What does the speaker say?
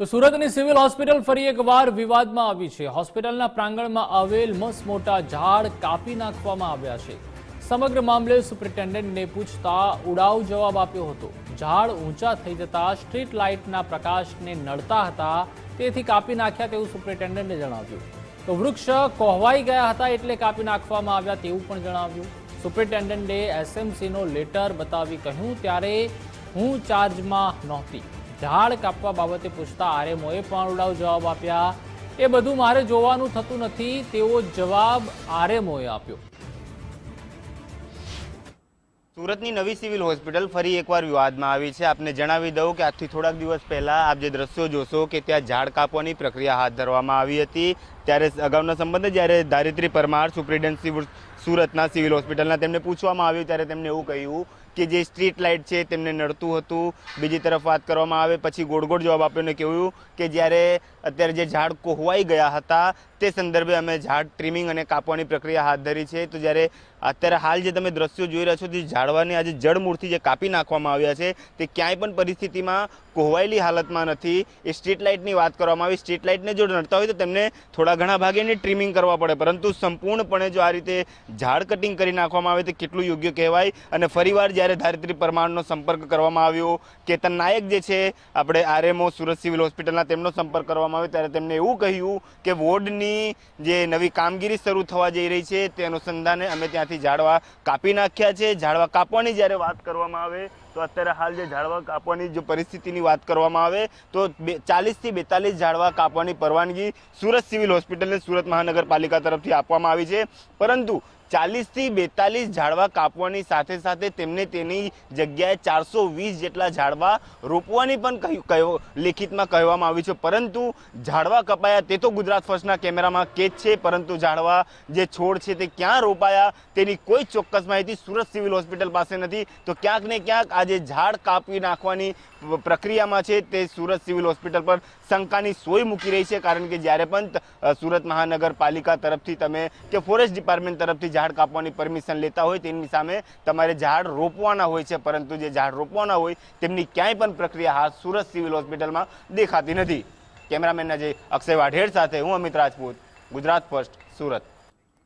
તો સુરતની civil hospital ફરી એકવાર વિવાદમાં આવી છે. હોસ્પિટલના પ્રાંગણમાં આવેલ મસ્ત મોટા ઝાડ કાપી નાખવામાં આવ્યા છે. સમગ્ર મામલે સુપ્રિન્ટેન્ડન્ટને પૂછતા ઉડાવ જવાબ આપ્યો હતો. ઝાડ ઊંચા થઈ જતા સ્ટ્રીટ લાઇટના પ્રકાશને નડતા હતા, તેથી કાપી નાખ્યા તેવું સુપ્રિન્ટેન્ડન્ટે જણાવ્યું. તો વૃક્ષ કોહવાઈ ગયા હતા એટલે કાપી નાખવામાં આવ્યા તેવું પણ જણાવ્યું. સુપ્રિન્ટેન્ડન્ટે એસએમસીનો લેટર બતાવી કહ્યું, ત્યારે હું ચાર્જમાં નહોતી. ઝાડ કાપવા બાબતે પૂછતા આરએમઓએ પણ ઉડાવ જવાબ આપ્યા. એ બધું મારે જોવાનું થતું નથી, તેવો જવાબ આરએમઓએ આપ્યો. સુરતની નવી સિવિલ હોસ્પિટલ ફરી એકવાર વિવાદમાં આવી છે. આપને જણાવી દઉં કે આજથી થોડાક દિવસ પહેલા આપ જે દ્રશ્યો જોશો કે ત્યાં ઝાડ કાપવાની પ્રક્રિયા હાથ ધરવામાં આવી હતી. ત્યારે અગાઉના સંબંધે જ્યારે દારિત્રી પરમાર સુપ્રિન્ટેન્ડન્ટ સુરતના સિવિલ હોસ્પિટલના તેમને પૂછવામાં આવ્યું ત્યારે તેમને એવું કહ્યું કે જે સ્ટ્રીટ લાઇટ છે તેમને નડતું હતું. બીજી તરફ વાત કરવામાં આવે પછી ગોળ ગોળ જવાબ આપ્યો કહ્યું કે જ્યારે અત્યારે જે ઝાડ કોહવાઈ ગયા હતા તે સંદર્ભે અમે ઝાડ ટ્રીમિંગ અને કાપવાની પ્રક્રિયા હાથ ધરી છે. તો જ્યારે અત્યારે હાલ જે તમે દ્રશ્યો જોઈ રહ્યા છો તે ઝાડવાને આજે જડમૂળથી જે કાપી નાખવામાં આવ્યા છે તે ક્યાંય પણ પરિસ્થિતિમાં કોહવાયેલી હાલતમાં નથી. એ સ્ટ્રીટ લાઇટની વાત કરવામાં આવી. સ્ટ્રીટ લાઇટને જો નડતા હોય તો તેમને થોડા ઘણા ભાગે એને ટ્રીમિંગ કરવા પડે. પરંતુ સંપૂર્ણપણે જો આ રીતે ઝાડ કટિંગ કરી નાખવામાં આવે તો કેટલું યોગ્ય કહેવાય? અને ફરીવાર જ્યારે ધારિત્રી પરમારનો સંપર્ક કરવામાં આવ્યો, કેતન નાયક જે છે, આપણે આરએમઓ સુરત સિવિલ હોસ્પિટલના તેમનો સંપર્ક કરવામાં આવ્યો, ત્યારે તેમણે એવું કહ્યું કે વોર્ડની જે નવી કામગીરી શરૂ થવા જઈ રહી છે, તે અનુસંધાને અમે ત્યાંથી ઝાડવા કાપી નાખ્યા છે. ઝાડવા કાપવાની જ્યારે વાત કરવામાં આવે તો અત્યારે હાલ જે ઝાડવા કાપવાની જો પરિસ્થિતિની વાત કરવામાં આવે, તો બે ચાલીસથી બેતાલીસ ઝાડવા કાપવાની પરવાનગી સુરત સિવિલ હોસ્પિટલને સુરત મહાનગરપાલિકા તરફથી આપવામાં આવી છે. પરંતુ ચાલીસથી બેતાલીસ ઝાડવા કાપવાની સાથે સાથે તેમને તેની જગ્યાએ ચારસો વીસ જેટલા ઝાડવા રોપવાની પણ કહ્યું લેખિતમાં કહેવામાં આવ્યું છે. પરંતુ ઝાડવા કપાયા તે તો ગુજરાત ફર્સ્ટના કેમેરામાં કેદ છે, પરંતુ ઝાડવા જે છોડ છે તે ક્યાં રોપાયા તેની કોઈ ચોક્કસ માહિતી સુરત સિવિલ હોસ્પિટલ પાસે નથી. તો ક્યાંક ને ક્યાંક આ જે ઝાડ કાપી નાખવાની પ્રક્રિયામાં છે તે સુરત સિવિલ હોસ્પિટલ પર શંકાની સોય મૂકી રહી છે, કારણ કે જ્યારે પણ સુરત મહાનગરપાલિકા તરફથી તમે કે ફોરેસ્ટ ડિપાર્ટમેન્ટ તરફથી ઝાડ કાપવાની પરમિશન લેતા હોય તેની સામે તમારે ઝાડ રોપવાના હોય છે, પરંતુ જે ઝાડ રોપવાના હોય તેમની ક્યાંય પણ પ્રક્રિયા હાલ સુરત સિવિલ હોસ્પિટલમાં દેખાતી નથી. કેમેરામેન અજય અક્ષય વાઢેર સાથે હું અમિત રાજપૂત, ગુજરાત ફર્સ્ટ, સુરત.